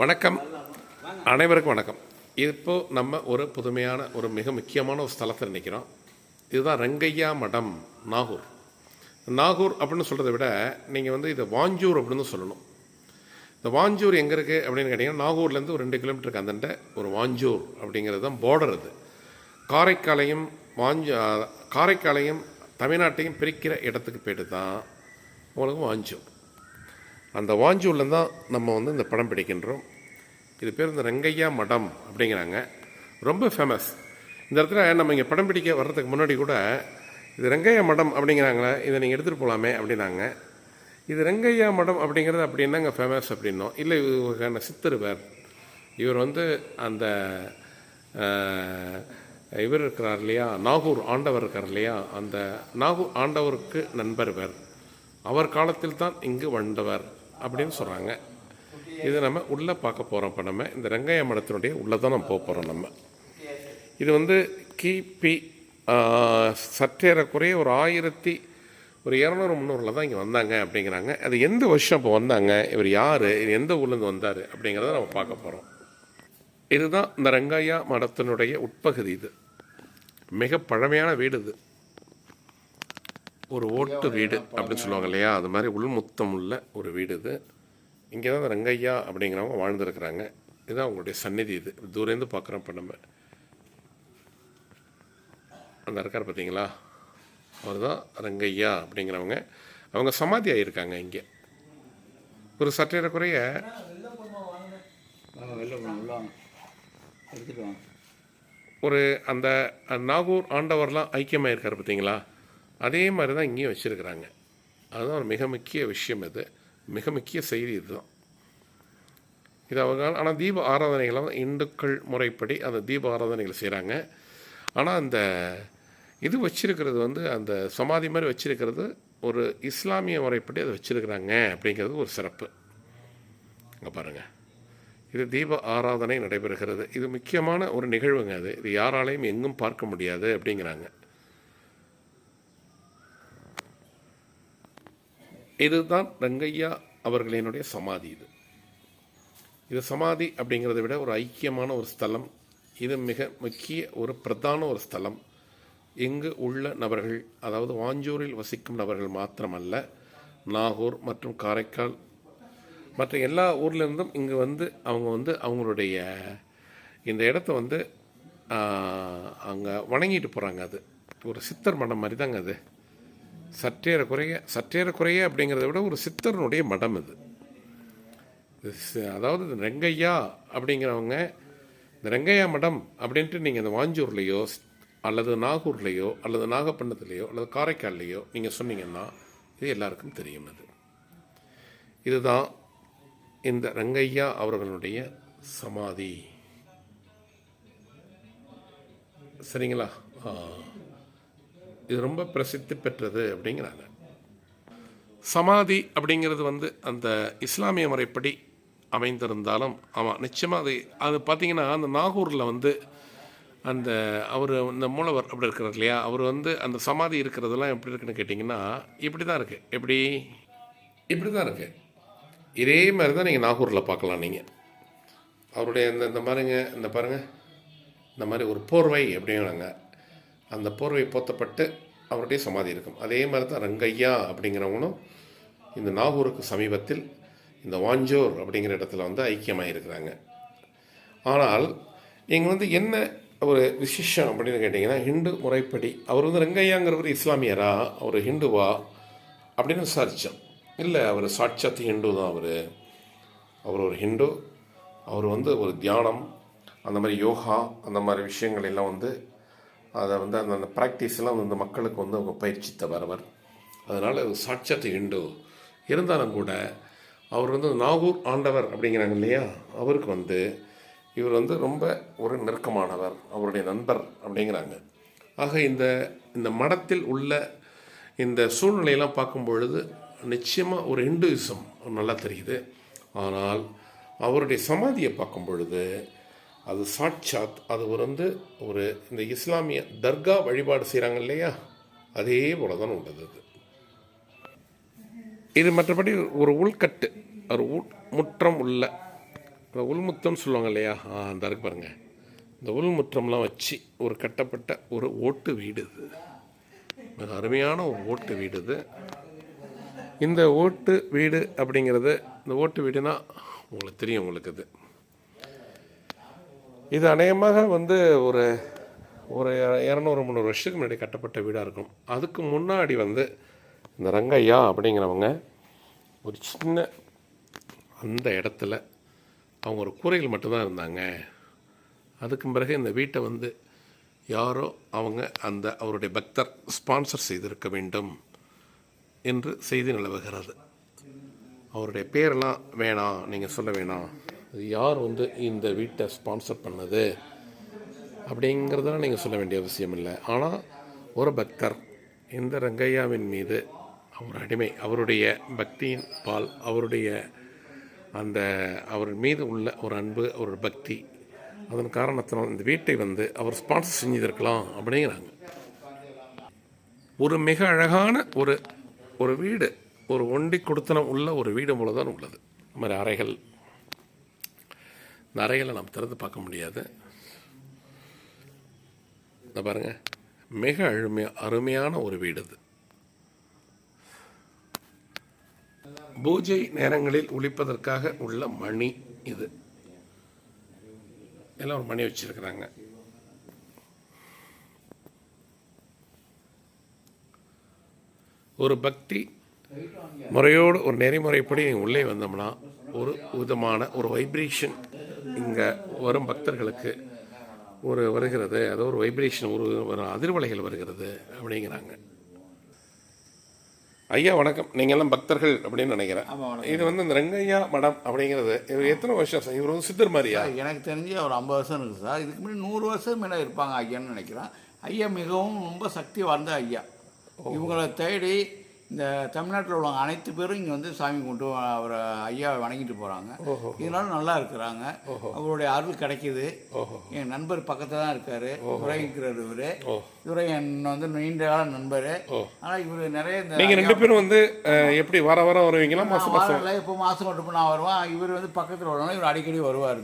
வணக்கம். அனைவருக்கும் வணக்கம். இப்போ நம்ம ஒரு புதுமையான ஒரு மிக முக்கியமான ஒரு ஸ்தலத்தில் நிற்கிறோம் இதுதான் ரங்கையா மடம் நாகூர். நாகூர் அப்படின்னு சொல்கிறத விட நீங்கள் வந்து இதை வாஞ்சூர் அப்படின்னு சொல்லணும். இந்த வாஞ்சூர் எங்கே இருக்குது அப்படின்னு கேட்டிங்கன்னா நாகூர்லேருந்து ஒரு ரெண்டு கிலோமீட்டருக்கு அந்தண்ட ஒரு வாஞ்சூர் அப்படிங்கிறது தான் பார்டர் அது. காரைக்காலையும் வாஞ்சு காரைக்காலையும் தமிழ்நாட்டையும் பிரிக்கிற இடத்துக்கு போய்ட்டு தான் உங்களுக்கு வாஞ்சூர். அந்த வாஞ்சூரில் தான் நம்ம வந்து இந்த படம் பிடிக்கின்றோம். இது பேர் இந்த ரங்கையா மடம் அப்படிங்கிறாங்க. ரொம்ப ஃபேமஸ் இந்த இடத்துல நம்ம இங்கே படம் பிடிக்க வர்றதுக்கு முன்னாடி கூட இது ரங்கையா மடம் அப்படிங்கிறாங்களே இதை நீங்கள் எடுத்துகிட்டு போகலாமே அப்படின்னாங்க. இது ரங்கையா மடம் அப்படிங்கிறது அப்படி என்னங்க ஃபேமஸ் அப்படின்னோம். இல்லை இவருக்கான சித்தர் வேர். இவர் வந்து அந்த இவர் இருக்கிறார் இல்லையா நாகூர் ஆண்டவர் இருக்கார் இல்லையா அந்த நாகூர் ஆண்டவருக்கு நண்பர் வேர். அவர் காலத்தில் தான் இங்கு வந்தவர். அப்படின்னு சொல்கிறாங்க இது நம்ம உள்ளே பார்க்க போகிறோம் இப்போ நம்ம இந்த ரங்கைய மடத்தினுடைய உள்ளே தான் நம்ம போக போகிறோம் நம்ம. இது வந்து கிபி சற்றேறக்குறைய ஒரு ஆயிரத்தி ஒரு இரநூறு முந்நூறில் தான் இங்கே வந்தாங்க அப்படிங்கிறாங்க. அது எந்த வருஷம் இப்போ வந்தாங்க? இவர் யார்? எந்த ஊர்லேருந்து வந்தார்? அப்படிங்கிறத நம்ம பார்க்க போகிறோம் இதுதான் இந்த ரங்காயா மடத்தினுடைய உட்பகுதி இது. மிக பழமையான வீடு இது. ஒரு ஓட்டு வீடு அப்படின்னு சொல்லுவாங்க இல்லையா? அது மாதிரி உள்முத்தம் உள்ள ஒரு வீடு இது. இங்கே தான் ரங்கையா அப்படிங்கிறவங்க வாழ்ந்துருக்கிறாங்க. இதுதான் அவங்களுடைய சந்நிதி இது. தூரேந்து பார்க்குறோம் இப்போ நம்ம. அந்த இருக்கார் பார்த்தீங்களா? அவர் தான் ரங்கையா அப்படிங்கிறவங்க. அவங்க சமாதி ஆகியிருக்காங்க இங்கே. ஒரு சற்றேற குறைய வாங்க வெளில போகணும் உள்ள வாங்க. எடுத்துட்டு வாங்க. ஒரு அந்த நாகூர் ஆண்டவர்லாம் ஐக்கியமாக இருக்கார் பார்த்தீங்களா? அதே மாதிரி தான் இங்கேயும் வச்சுருக்கிறாங்க. அதுதான் ஒரு மிக முக்கிய விஷயம் இது. மிக முக்கிய செய்தி இதுதான். இது அவங்க ஆனால் தீப ஆராதனைகளை இந்துக்கள் முறைப்படி அந்த தீப ஆராதனைகள் செய்கிறாங்க ஆனால் அந்த இது வச்சிருக்கிறது வந்து அந்த சமாதி மாதிரி வச்சிருக்கிறது ஒரு இஸ்லாமிய முறைப்படி அதை வச்சுருக்கிறாங்க அப்படிங்கிறது ஒரு சிறப்பு. அங்கே பாருங்கள் இது தீப ஆராதனை நடைபெறுகிறது. இது முக்கியமான ஒரு நிகழ்வுங்க அது. இது யாராலையும் எங்கும் பார்க்க முடியாது அப்படிங்கிறாங்க. இதுதான் ரங்கையா அவர்களினுடைய சமாதி இது. இது சமாதி அப்படிங்கிறத விட ஒரு ஐக்கியமான ஒரு ஸ்தலம். இது மிக முக்கிய ஒரு பிரதான ஒரு ஸ்தலம். இங்கு உள்ள நபர்கள் அதாவது வாஞ்சூரில் வசிக்கும் நபர்கள் மாத்திரமல்ல நாகூர் மற்றும் காரைக்கால் மற்ற எல்லா ஊர்லேருந்தும் இங்கே வந்து அவங்க வந்து அவங்களுடைய இந்த இடத்த வந்து அங்கே வணங்கிட்டு போகிறாங்க அது. ஒரு சித்தர் மடம் மாதிரி தாங்க அது. சற்றேற குறைய சற்றேற குறைய அப்படிங்கிறத விட ஒரு சித்தரனுடைய மடம் இது. அதாவது ரெங்கையா அப்படிங்கிறவங்க இந்த ரெங்கையா மடம் அப்படின்ட்டு நீங்கள் இந்த வாஞ்சூர்லேயோ அல்லது நாகூர்லேயோ அல்லது நாகப்பட்டினத்துலேயோ அல்லது காரைக்கால்லையோ நீங்கள் சொன்னீங்கன்னா இது எல்லாருக்கும் தெரியும் அது. இதுதான் இந்த ரங்கையா அவர்களுடைய சமாதி. சரிங்களா? ஆ. இது ரொம்ப பிரசித்தி பெற்றது அப்படிங்கிறாங்க. சமாதி அப்படிங்கிறது வந்து அந்த இஸ்லாமிய முறைப்படி அமைந்திருந்தாலும் ஆமாம் நிச்சயமாக அது அது பார்த்தீங்கன்னா அந்த நாகூரில் வந்து அந்த அவர் இந்த மூலவர் அப்படி இருக்கிறார் இல்லையா? அவர் வந்து அந்த சமாதி இருக்கிறதெல்லாம் எப்படி இருக்குன்னு கேட்டிங்கன்னா இப்படி தான் இருக்குது எப்படி? இப்படி தான் இருக்குது இதே மாதிரி தான் நீங்கள் நாகூரில் பார்க்கலாம் நீங்கள் அவருடைய இந்த இந்த மாதிரிங்க இந்த பாருங்க. இந்த மாதிரி ஒரு போர்வை அப்படிங்கிறாங்க. அந்த போர்வை போத்தப்பட்டு அவருடைய சமாதி இருக்கும். அதே மாதிரி தான் ரங்கையா அப்படிங்கிறவங்களும் இந்த நாகூருக்கு சமீபத்தில் இந்த வாஞ்சோர் அப்படிங்கிற இடத்துல வந்து ஐக்கியமாக இருக்கிறாங்க. ஆனால் இங்கே வந்து என்ன ஒரு விசேஷம் அப்படின்னு கேட்டிங்கன்னா ஹிந்து முறைப்படி அவர் வந்து ரங்கையாங்கிறவர் இஸ்லாமியரா? அவர் ஹிந்துவா? அப்படின்னு விசாரித்தோம் இல்லை அவர் சாட்சாத் ஹிந்து தான் அவர். அவர் ஒரு ஹிந்து. அவர் வந்து ஒரு தியானம் அந்த மாதிரி யோகா அந்த மாதிரி விஷயங்கள் எல்லாம் வந்து அதை வந்து அந்த அந்த ப்ராக்டிஸ்லாம் வந்து மக்களுக்கு வந்து அவங்க பயிற்சித்த வரவர் அதனால் சாட்சாத் இண்டு. இருந்தாலும் கூட அவர் வந்து நாகூர் ஆண்டவர் அப்படிங்கிறாங்க இல்லையா? அவருக்கு வந்து இவர் வந்து ரொம்ப ஒரு நெருக்கமானவர் அவருடைய நண்பர் அப்படிங்கிறாங்க. ஆக இந்த இந்த மடத்தில் உள்ள இந்த சூழ்நிலையெல்லாம் பார்க்கும் பொழுது நிச்சயமாக ஒரு ஹிந்துயிசம் நல்லா தெரியுது. ஆனால் அவருடைய சமாதியை பார்க்கும் பொழுது அது சாட்சாத் அது ஒரு வந்து ஒரு இந்த இஸ்லாமிய தர்கா வழிபாடு செய்கிறாங்க இல்லையா? அதே போல தான் உள்ளது அது. இது மற்றபடி ஒரு உள்கட்டு ஒரு உள் முற்றம் உள்ள இந்த உள்முத்தம்னு சொல்லுவாங்க இல்லையா? அந்த இருக்கு பாருங்கள் இந்த உள்முற்றம்லாம் வச்சு ஒரு கட்டப்பட்ட ஒரு ஓட்டு வீடு இது. மிக அருமையான ஒரு ஓட்டு வீடு இது. இந்த ஓட்டு வீடு அப்படிங்கிறது இந்த ஓட்டு வீடுனா உங்களுக்கு தெரியும் உங்களுக்கு இது இது அநேகமாக வந்து ஒரு ஒரு இரநூறு முந்நூறு வருஷத்துக்கு முன்னாடி கட்டப்பட்ட வீடாக இருக்கும். அதுக்கு முன்னாடி வந்து இந்த ரங்கையா அப்படிங்கிறவங்க ஒரு சின்ன அந்த இடத்துல அவங்க ஒரு கூரையில் மட்டும்தான் இருந்தாங்க. அதுக்கு பிறகு இந்த வீட்டை வந்து யாரோ அவங்க அந்த அவருடைய பக்தர் ஸ்பான்சர் செய்திருக்க வேண்டும் என்று செய்தி நிலவுகிறது. அவருடைய பேரெல்லாம் வேணாம் நீங்கள் சொல்ல வேணாம். யார் வந்து இந்த வீட்டை ஸ்பான்சர் பண்ணது? அப்படிங்கிறதெல்லாம் நீங்கள் சொல்ல வேண்டிய அவசியம் இல்லை. ஆனால் ஒரு பக்தர் இந்த ரங்கையாவின் மீது அவர் அடிமை அவருடைய பக்தியின் பால் அவருடைய அந்த அவர் மீது உள்ள ஒரு அன்பு ஒரு பக்தி அதன் காரணத்தினால் இந்த வீட்டை வந்து அவர் ஸ்பான்சர் செஞ்சிருக்கலாம் அப்படிங்கிறாங்க. ஒரு மிக அழகான ஒரு ஒரு வீடு ஒரு ஒண்டி கொடுத்தனம் உள்ள ஒரு வீடு போல தான் உள்ளது. இந்த மாதிரி அறைகள் இந்த நாம் திறந்து பார்க்க முடியாது. இந்த பாருங்க மிக அருமையா அருமையான ஒரு வீடு இது. பூஜை நேரங்களில் ஒழிப்பதற்காக உள்ள மணி இது. எல்லாம் ஒரு மணி வச்சிருக்கிறாங்க. ஒரு பக்தி முறையோடு ஒரு நெறிமுறைப்படி உள்ளே வந்தோம்னா ஒரு விதமான ஒரு வைப்ரேஷன் இங்கே வரும் பக்தர்களுக்கு ஒரு வருகிறது. அது ஒரு வைப்ரேஷன் ஒரு ஒரு அதிர்வலைகள் வருகிறது அப்படிங்கிறாங்க. ஐயா வணக்கம். நீங்க எல்லாம் பக்தர்கள் அப்படின்னு நினைக்கிறேன். இது வந்து இந்த ரங்கையா மடம் அப்படிங்கிறது. இவர் எத்தனை வருஷம் சார்? இவர் வந்து சித்தர் மாதிரியா? எனக்கு தெரிஞ்சு ஒரு ஐம்பது வருஷம் இருக்குது சார். இதுக்கு முன்னாடி நூறு வருஷம் மேலே இருப்பாங்க ஐயான்னு நினைக்கிறேன். ஐயா மிகவும் ரொம்ப சக்தி வாய்ந்த ஐயா இவங்களை தேடி இந்த தமிழ்நாட்டில் உள்ளவங்க அனைத்து பேரும் இங்கே வந்து சாமி கும்பிட்டு அவரை ஐயாவை வணங்கிட்டு போகிறாங்க இதனால நல்லா இருக்கிறாங்க. அவருடைய அருள் கிடைக்குது. என் நண்பர் பக்கத்தில் தான் இருக்காரு. துரைங்கிறார் இவர் இவரை. என் வந்து நீண்ட கால நண்பர். ஆனால் இவர் நிறைய இந்த நீங்க ரெண்டு பேரும் வந்து எப்படி வார வாரம் வருவீங்களா மாசம் மாசம்? வாரத்தில் இப்போ மாதம் மட்டும் நான் வருவேன். இவர் வந்து பக்கத்தில் வருவாங்க இவர் அடிக்கடி வருவார்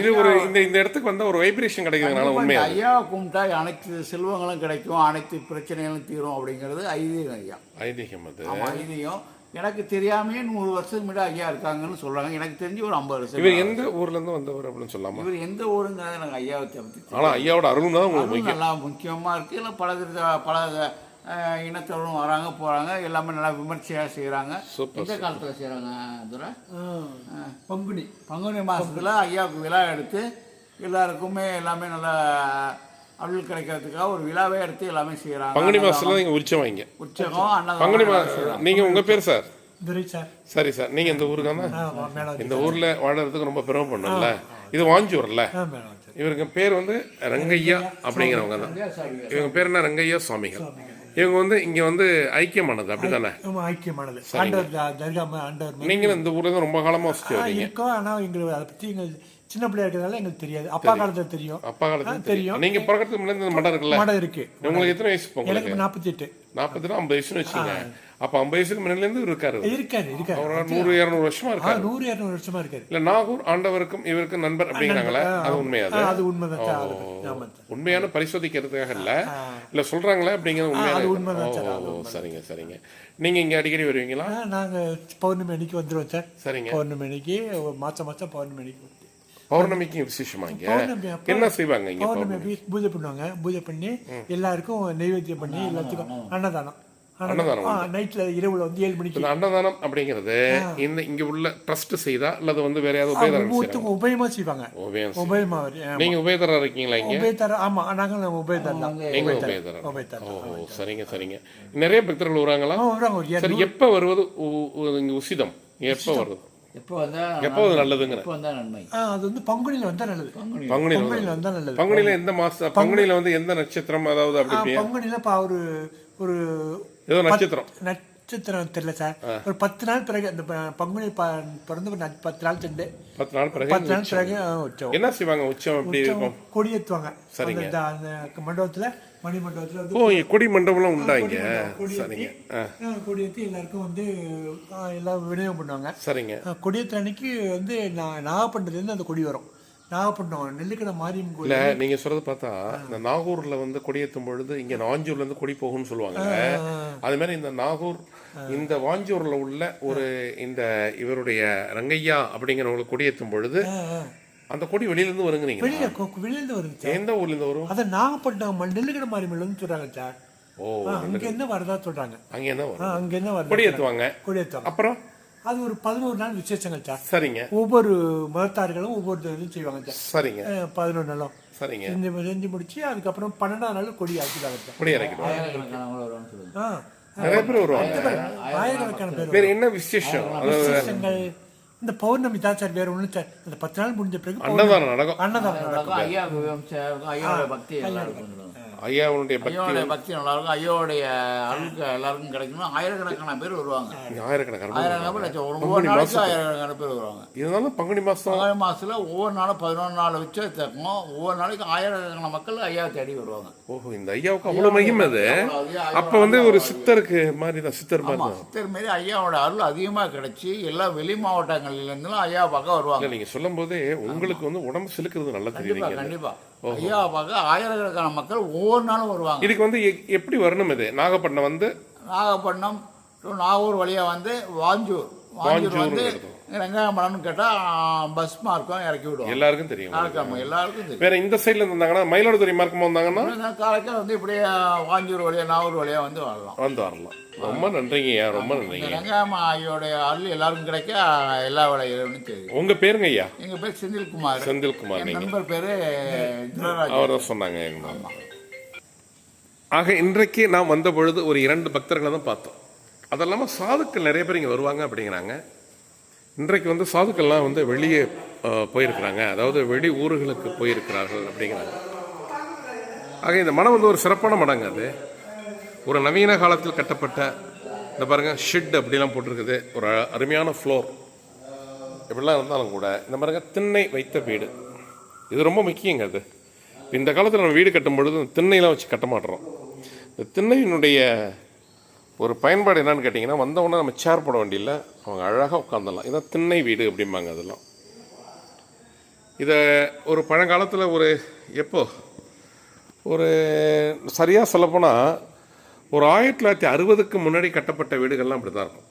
இது ஒரு இந்த இந்த இடத்துக்கு வந்தா ஒரு வைப்ரேஷன் கிடைக்கிறதுனால கண்டிப்பா உண்மையா இந்த ஐயாவை கும்பிட்டா அனைத்து செல்வங்களும் கிடைக்கும். அனைத்து பிரச்சனைகளும் தீரும் அப்படிங்கிறது ஐதீகம். ஐயா ஐதீகம் அது. ஐதீகம். எனக்கு தெரியாமையே நூறு வருஷத்துக்கு முன்னாடி ஐயா இருக்காங்கன்னு சொல்றாங்க. எனக்கு தெரிஞ்சு ஒரு ஐம்பது வருஷம் இவர் எந்த ஊர்ல இருந்து வந்தவர் அப்படின்னு சொல்லாமா? இவர் எந்த ஊருங்கிறத எனக்கு ஐயாவை பற்றி ஆனா ஐயாவோட அருள் தான் உங்களுக்கு நல்லா முக்கியமா இருக்கு. இல்லை பல பல இனத்தவரும் வராங்க போறாங்க. எல்லாமே நல்லா விமர்சையாக செய்றாங்க. சூப்பர் எந்த காலத்துல செய்றாங்க துரை? பங்குனி. பங்குனி மாசத்துல ஐயாவுக்கு விழா எடுத்து எல்லாருக்குமே எல்லாமே நல்லா அருள் கிடைக்கிறதுக்காக ஒரு விழாவே எடுத்து எல்லாமே செய்றாங்க. பங்குனி மாசத்துல நீங்க உற்சவம் வைங்க. உற்சகம் அன்னதானம் பங்குனி செய்றாங்க. நீங்க உங்க பேர் சார்? சார். சரி சார். நீங்க இந்த தானே மேடம் இந்த ஊர்ல வாழறதுக்கு ரொம்ப பெருமைப்படணும்ல இது வாஞ்சூர்ல இவருக்கு பேர் வந்து ரங்கையா அப்படிங்கிறவங்க தான். இவங்க பேர் என்ன? ரங்கையா சுவாமிகள். இவங்க வந்து இங்க வந்து ஐக்கியமானது அப்படிதானே ஐக்கியமானது. ஆண்டவர் தர்கா ஆண்டவர் நீங்களும் இந்த ஊர்ல தான் ரொம்ப காலமா வசிச்சு வரீங்க இருக்கோம் எங்களுக்கு அதை பத்தி எங்க சின்ன பிள்ளையா இருக்கிறதால எங்களுக்கு தெரியாது. அப்பா காலத்துல தெரியும். அப்பா காலத்துல தெரியும். நீங்க பிறக்கிறதுக்கு முன்னாடி மடம் இருக்குல்ல? மடம் இருக்கு. உங்களுக்கு எத்தனை வயசு எனக்கு நாற்பத்தி எட்டு நாற்பத்தி ஐம்பது வயசுன்னு வச்சுங்க அப்ப ஐம்பது வயசுக்கு முன்னாடில இருந்து இருக்காரு. இருக்காரு இருக்காரு. நூறு இரநூறு வருஷமா இருக்காரு. நூறு இரநூறு வருஷமா இருக்காரு. இல்ல நாகூர் ஆண்டவருக்கும் இவருக்கும் நண்பர் அப்படிங்கிறாங்களே? அது உண்மையா அது? உண்மைதான். உண்மையான பரிசோதிக்கிறதுக்காக இல்ல. இல்ல சொல்றாங்களே அப்படிங்கிறது உண்மையான சரிங்க சரிங்க. நீங்க இங்க அடிக்கடி வருவீங்களா? நாங்க பௌர்ணமி அன்னைக்கு வந்துருவோம் சார். சரிங்க. பௌர்ணமி அன்னைக்கு மாசம் மாசம் பௌர்ணமி அன்னைக்கு. வந்து. பௌர்ணமிக்கு விசேஷமா இங்க பௌர்ணமி அப்ப- என்ன செய்வாங்க இங்க பௌர்ணமி பூஜை பண்ணுவாங்க. பூஜை பண்ணி எல்லாருக்கும் நைவேத்தியம் பண்ணி எல்லாத்துக்கும் அன்னதானம். அன்னதானம். நைட்ல இரவுல வந்து ஏழு மணிக்கு. அன்னதானம் அப்படிங்கிறது இந்த இங்க உள்ள ட்ரஸ்ட் செய்தா அல்லது வந்து வேற செய்யறாங்க ஒவ்வொருத்தருக்கும் உபயமா செய்வாங்க. உபயம். நீங்க உபயதாரா இருக்கீங்களா இங்க? உபயதார ஆமா உபயதார் நீங்க உபயதார். ஓ சரிங்க சரிங்க. நிறைய பக்தர்கள் வருவாங்களா ஆ, வராங்க. ஒரு சரி இரநூறு. எப்ப வருவது இங்க உசிதம்? எப்ப வருது? எப்போ வந்தா எப்போ அது நல்லதுங்கிற? எப்போ வந்தா நன்மை. ஆ, அது வந்து பங்குனியில வந்தா நல்லது. பங்குனியில. பங்குனியில வந்தா நல்லது. பங்குனியில எந்த மாசம் பங்குனியில வந்து எந்த நட்சத்திரம் அதாவது அப்படி? பங்குனியில பா ஒரு ஒரு ஏதோ நட்சத்திரம். நட்சத்திரம் தெரியல சார். ஒரு பத்து நாள் பிறகு அந்த பங்குனி ப- பிறந்து ஒரு பத்து நாள் சென்று. பத்து நாள் பிறகு பத்து நாள் பிறகு ஆ, உற்சவம் என்ன செய்வாங்க? உச்சம் எப்படி உற்சவம் கொடியேற்றுவாங்க சரிங்க. அந்த அந்த மண்டபத்துல மணிமண்டபத்தில் ஓ கொடி மண்டபம்லாம் உண்டா இங்க? கொடி சரிங்க. கொடியேற்றி எல்லாருக்கும் வந்து எல்லாம் விநியோகம் பண்ணுவாங்க சரிங்க. கொடியேற்ற அன்னைக்கு வந்து நான் நாகப்பட்டினத்துலேருந்து அந்த கொடி வரும். நாகப்பட்டினம் நெல்லிக்கடை மாரியம்மன் கோயில் இல்ல நீங்க சொல்றது பார்த்தா இந்த நாகூர்ல வந்து கொடியேற்றும் பொழுது இங்க நாஞ்சூர்ல இருந்து கொடி போகும்னு சொல்லுவாங்க. அது மாதிரி இந்த நாகூர் இந்த வாஞ்சூர்ல உள்ள ஒரு இந்த இவருடைய ரங்கையா அப்படிங்கிறவங்களுக்கு கொடியேற்றும் பொழுது. அந்த கொடி வெளியில இருந்து வருங்க நீங்க வெளியில வெளியிலேருந்து வருது சார். எந்த ஊர்ல இருந்து வரும்? அதை நாகப்பட்டினம் ம- நெல்லிக்கடை மாரியம்மன் சொல்றாங்க சார். ஓ அங்க என்ன வரதா சொல்றாங்க. அங்க என்ன வரும்? அங்க என்ன வருது கொடியேற்றுவாங்க கொடியேற்றம் அப்புறம்? அது ஒரு பதினோரு நாள் விசேஷங்கள் சார். சரிங்க. ஒவ்வொரு மதத்தார்களும் ஒவ்வொரு இதுவும் செய்வாங்க சார். சரிங்க. பதினோரு நாளும். சரிங்க. செஞ்சு செஞ்சு முடிச்சு அதுக்கப்புறம் பன்னெண்டாம் நாள் கொடி ஆக்கிடுவாங்க சார். கொடி ஆ. நிறைய பேர் வருவாங்க. ஆயிரக்கணக்கான பேர் வேற என்ன விசேஷம்? விசேஷங்கள் இந்த பௌர்ணமி தான் சார் வேற ஒண்ணும் சார். இந்த பத்து நாள் முடிஞ்ச பிறகு. அன்னதானம் நடக்கும். அன்னதானம் நடக்கும். ஐயா பக்தி சொல்லுவாங்க. ஐயாவுடைய பக்தி நல்லா இருக்கும். ஐயாவுடைய அருளுக்கு எல்லாருக்கும் கிடைக்கணும் ஆயிரக்கணக்கான பேர் வருவாங்க. ஆயிரக்கணக்கான ஆயிரக்கணக்கான பேர் லட்சம். ஒவ்வொரு நாளைக்கு ஆயிரக்கணக்கான பேர் வருவாங்க. இருந்தாலும் பங்குனி மாசம் பங்குனி மாசத்துல ஒவ்வொரு நாளும் பதினொன்று நாள் வச்சு தக்கும் ஒவ்வொரு நாளைக்கு ஆயிரக்கணக்கான மக்கள் ஐயா தேடி வருவாங்க. ஓஹோ இந்த ஐயாவுக்கு அவ்வளவு மகிமை அது. அப்ப வந்து ஒரு சித்தருக்கு மாதிரி தான் சித்தர் மாதிரி தான் சித்தர் மாரி ஐயாவோட அருள் அதிகமா கிடைச்சி எல்லா வெளி மாவட்டங்கள்ல இருந்தும் ஐயா பார்க்க வருவாங்க. இல்ல நீங்க சொல்லும் போதே உங்களுக்கு வந்து உடம்பு சிலுக்கிறது நல்லா கண்டிப்பா தெரியுதுங்க கண்டிப்பா. ஐயா பார்க்க ஆயிரக்கணக்கான மக்கள் ஒவ்வொரு நாளும் வருவாங்க. இதுக்கு வந்து எப்படி வரணும் இது? நாகப்பட்டினம் வந்து நாகப்பட்டினம் நாகூர் வழியா வந்து வாஞ்சூர். வாஞ்சூர் வந்து இருக்கும். ரெங்காயமலம்னு கேட்டா பஸ் மார்க்கம் இறக்கி விடுவாங்க எல்லாருக்கும் தெரியும். யாருக்கும் எல்லாருக்கும் தெரியும். வேற இந்த சைடுல இருந்தாங்கன்னா மயிலாடுதுறை மார்க்கமா வந்தாங்கன்னா? இந்த காலைக்கு வந்து இப்படியே வாஞ்சூர் வழியா நாகூர் வழியா வந்து வரலாம். வந்து வரலாம். ரொம்ப நன்றிங்கய்யா ரொம்ப நன்றிங்க. ரெங்காயம ஐயோடைய அருள் எல்லாருக்கும் கிடைக்க எல்லா வேலையிலும் தெரியும். உங்க பேருங்க ஐயா? எங்க பேர் செந்தில்குமார். செந்தில்குமார் என் நீங்க. நண்பர் பேரு அவர் தான் சொன்னாங்க எங்க ஆக இன்றைக்கு நாம் வந்த பொழுது ஒரு இரண்டு பக்தர்களை தான் பார்த்தோம். அது இல்லாமல் சாதுக்கள் நிறைய பேர் இங்கே வருவாங்க அப்படிங்கிறாங்க. இன்றைக்கு வந்து சாதுக்கள்லாம் வந்து வெளியே போயிருக்கிறாங்க. அதாவது வெளி ஊர்களுக்கு போயிருக்கிறார்கள் அப்படிங்கிறாங்க. ஆக இந்த மடம் வந்து ஒரு சிறப்பான மடங்க அது. ஒரு நவீன காலத்தில் கட்டப்பட்ட இந்த பாருங்க ஷெட் அப்படிலாம் போட்டிருக்குது. ஒரு அருமையான ஃப்ளோர் இப்படிலாம் இருந்தாலும் கூட இந்த பாருங்க திண்ணை வைத்த வீடு. இது ரொம்ப முக்கியங்க அது. இந்த காலத்தில் நம்ம வீடு கட்டும் பொழுது இந்த திண்ணையெல்லாம் வச்சு கட்ட மாட்டுறோம் இந்த திண்ணையினுடைய ஒரு பயன்பாடு என்னன்னு கேட்டிங்கன்னா வந்தவொடனே நம்ம சேர் போட வேண்டியில்ல. அவங்க அழகாக உட்காந்துடலாம் இதான் திண்ணை வீடு அப்படிம்பாங்க அதெல்லாம். இதை ஒரு பழங்காலத்தில் ஒரு எப்போ? ஒரு சரியாக சொல்லப்போனால் ஒரு ஆயிரத்தி தொள்ளாயிரத்தி அறுபதுக்கு முன்னாடி கட்டப்பட்ட வீடுகள்லாம் அப்படி தான் இருக்கும்.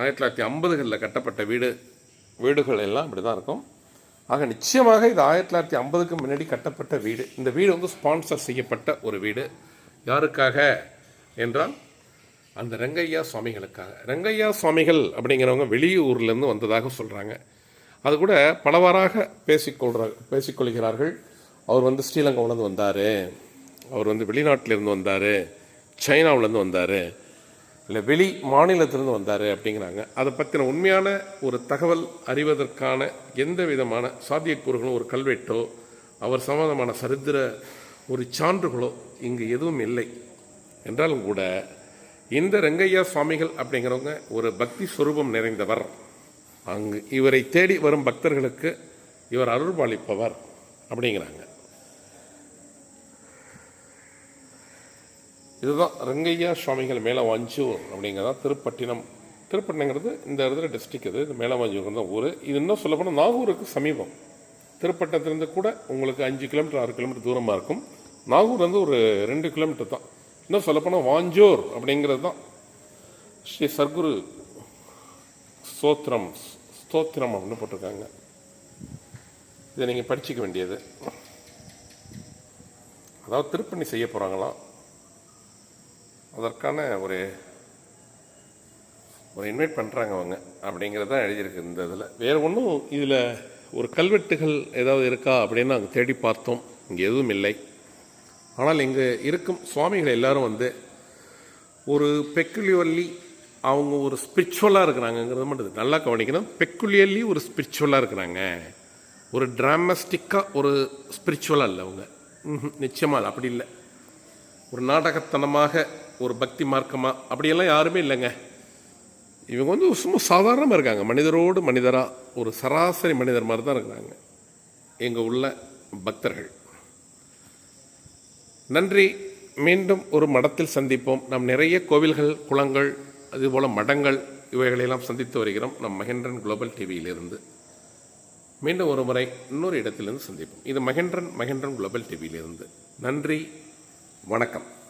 ஆயிரத்தி தொள்ளாயிரத்தி ஐம்பதுகளில் கட்டப்பட்ட வீடு வீடுகள் எல்லாம் அப்படி தான் இருக்கும். ஆக நிச்சயமாக இது ஆயிரத்தி தொள்ளாயிரத்தி ஐம்பதுக்கு முன்னாடி கட்டப்பட்ட வீடு. இந்த வீடு வந்து ஸ்பான்சர் செய்யப்பட்ட ஒரு வீடு. யாருக்காக? என்றால் அந்த ரங்கையா சுவாமிகளுக்காக. ரங்கையா சுவாமிகள் அப்படிங்கிறவங்க வெளியூர்லேருந்து வந்ததாக சொல்கிறாங்க அது கூட பலவாறாக பேசிக்கொள்கிற பேசிக்கொள்கிறார்கள் அவர் வந்து ஸ்ரீலங்காவிலேருந்து வந்தார். அவர் வந்து வெளிநாட்டிலேருந்து வந்தார். சைனாவிலேருந்து வந்தார். இல்லை வெளி மாநிலத்திலேருந்து வந்தார் அப்படிங்கிறாங்க. அதை பற்றின உண்மையான ஒரு தகவல் அறிவதற்கான எந்த விதமான சாத்தியக்கூறுகளும் ஒரு கல்வெட்டோ அவர் சம்பந்தமான சரித்திர ஒரு சான்றுகளோ இங்கு எதுவும் இல்லை. என்றாலும் கூட இந்த ரெங்கையா சுவாமிகள் அப்படிங்கிறவங்க ஒரு பக்தி சுரூபம் நிறைந்தவர். அங்கு இவரை தேடி வரும் பக்தர்களுக்கு இவர் அருள்பாலிப்பவர் அப்படிங்கிறாங்க. இதுதான் ரங்கையா சுவாமிகள் மேலவாஞ்சூர் அப்படிங்கிறதா திருப்பட்டினம். திருப்பட்டினங்கிறது இந்த இடத்துல டிஸ்ட்ரிக் இது. இது மேலவாஞ்சூர் தான் ஊர். இது இன்னும் சொல்லப்போனால் நாகூருக்கு சமீபம். திருப்பட்டினத்துலேருந்து கூட உங்களுக்கு அஞ்சு கிலோமீட்டர் ஆறு கிலோமீட்டர் தூரமாக இருக்கும். நாகூர் வந்து ஒரு ரெண்டு கிலோமீட்டர் தான். இன்னும் சொல்லப்போனால் வாஞ்சோர் அப்படிங்கிறது தான். ஸ்ரீ சர்க்குரு ஸ்தோத்திரம் ஸ்தோத்திரம் அப்படின்னு போட்டிருக்காங்க. இதை நீங்கள் படிச்சுக்க வேண்டியது. அதாவது திருப்பணி செய்ய போகிறாங்களாம் அதற்கான ஒரு ஒரு இன்வைட் பண்ணுறாங்க அவங்க அப்படிங்கிறத எழுதியிருக்கு இந்த இதில். வேறு ஒன்றும் இதில் ஒரு கல்வெட்டுகள் ஏதாவது இருக்கா அப்படின்னு நாங்கள் தேடி பார்த்தோம். இங்கே எதுவும் இல்லை. ஆனால் இங்கே இருக்கும் சுவாமிகள் எல்லாரும் வந்து ஒரு பெக்குலியர்லி அவங்க ஒரு ஸ்பிரிச்சுவலாக இருக்கிறாங்கங்கிறது மட்டும் நல்லா கவனிக்கணும். பெக்குலியர்லி ஒரு ஸ்பிரிச்சுவலாக இருக்கிறாங்க. ஒரு ட்ராமஸ்டிக்காக ஒரு ஸ்பிரிச்சுவலாக இல்லை அவங்க. ம்ஹும், நிச்சயமா இல்லை அப்படி இல்லை. ஒரு நாடகத்தனமாக ஒரு பக்தி மார்க்கமாக அப்படியெல்லாம் யாருமே இல்லைங்க. இவங்க வந்து சும்மா சாதாரணமாக இருக்காங்க. மனிதரோடு மனிதராக ஒரு சராசரி மனிதர் மாதிரி தான் இருக்கிறாங்க. எங்கள் உள்ள பக்தர்கள். நன்றி. மீண்டும் ஒரு மடத்தில் சந்திப்போம். நாம் நிறைய கோவில்கள் குளங்கள் அதுபோல் மடங்கள் இவைகளையெல்லாம் சந்தித்து வருகிறோம். நம் மகேந்திரன் குளோபல் டிவியிலிருந்து. மீண்டும் ஒரு முறை இன்னொரு இடத்திலிருந்து சந்திப்போம். இது மகேந்திரன் மகேந்திரன் குளோபல் டிவியிலிருந்து. நன்றி. வணக்கம்.